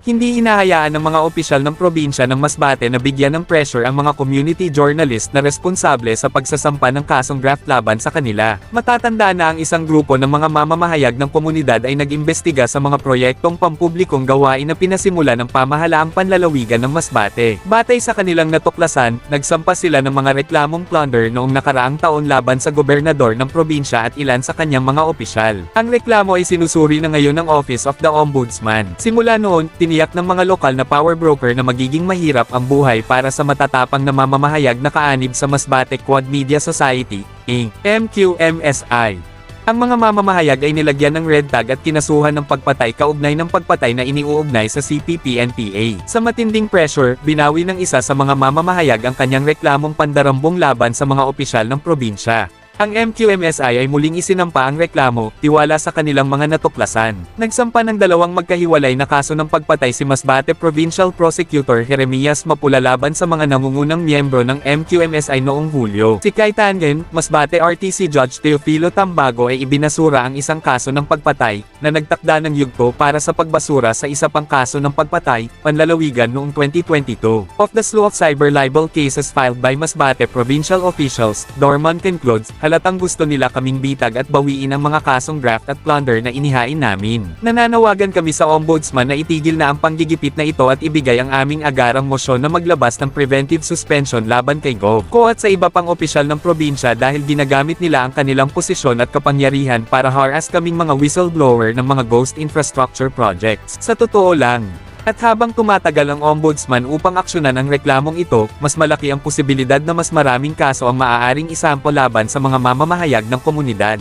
Hindi hinahayaan ng mga opisyal ng probinsya ng Masbate na bigyan ng pressure ang mga community journalist na responsable sa pagsasampa ng kasong graft laban sa kanila. Matatanda na ang isang grupo ng mga mamamahayag ng komunidad ay nag-imbestiga sa mga proyektong pampublikong gawain na pinasimula ng pamahalaang panlalawigan ng Masbate. Batay sa kanilang natuklasan, nagsampa sila ng mga reklamong plunder noong nakaraang taon laban sa gobernador ng probinsya at ilan sa kanyang mga opisyal. Ang reklamo ay sinusuri na ngayon ng Office of the Ombudsman. Simula noon, tiniyak ng mga lokal na power broker na magiging mahirap ang buhay para sa matatapang na mamamahayag na kaanib sa Masbate Quad Media Society, Inc. MQMSI. Ang mga mamamahayag ay nilagyan ng red tag at kinasuhan ng pagpatay kaugnay ng pagpatay na iniuugnay sa CPP-NPA. Sa matinding pressure, binawi ng isa sa mga mamamahayag ang kanyang reklamong pandarambong laban sa mga opisyal ng probinsya. Ang MQMSI ay muling isinampa ang reklamo, tiwala sa kanilang mga natuklasan. Nagsampa ng dalawang magkahiwalay na kaso ng pagpatay si Masbate Provincial Prosecutor Jeremias Mapula laban sa mga nangungunang miyembro ng MQMSI noong Hulyo. Si Kai Tangen, Masbate RTC Judge Teofilo Tambago ay ibinasura ang isang kaso ng pagpatay, na nagtakda ng yugto para sa pagbasura sa isa pang kaso ng pagpatay, panlalawigan noong 2022. Of the slew of cyber libel cases filed by Masbate provincial officials, Dorman concludes, halatang gusto nila kaming bitag at bawiin ang mga kasong graft at plunder na inihain namin. Nananawagan kami sa ombudsman na itigil na ang panggigipit na ito at ibigay ang aming agarang mosyon na maglabas ng preventive suspension laban kay Gov. Ko at sa iba pang opisyal ng probinsya dahil ginagamit nila ang kanilang posisyon at kapangyarihan para harass kaming mga whistleblower ng mga ghost infrastructure projects. Sa totoo lang, at habang tumatagal ang ombudsman upang aksyonan ang reklamong ito, mas malaki ang posibilidad na mas maraming kaso ang maaaring isampo laban sa mga mamamahayag ng komunidad.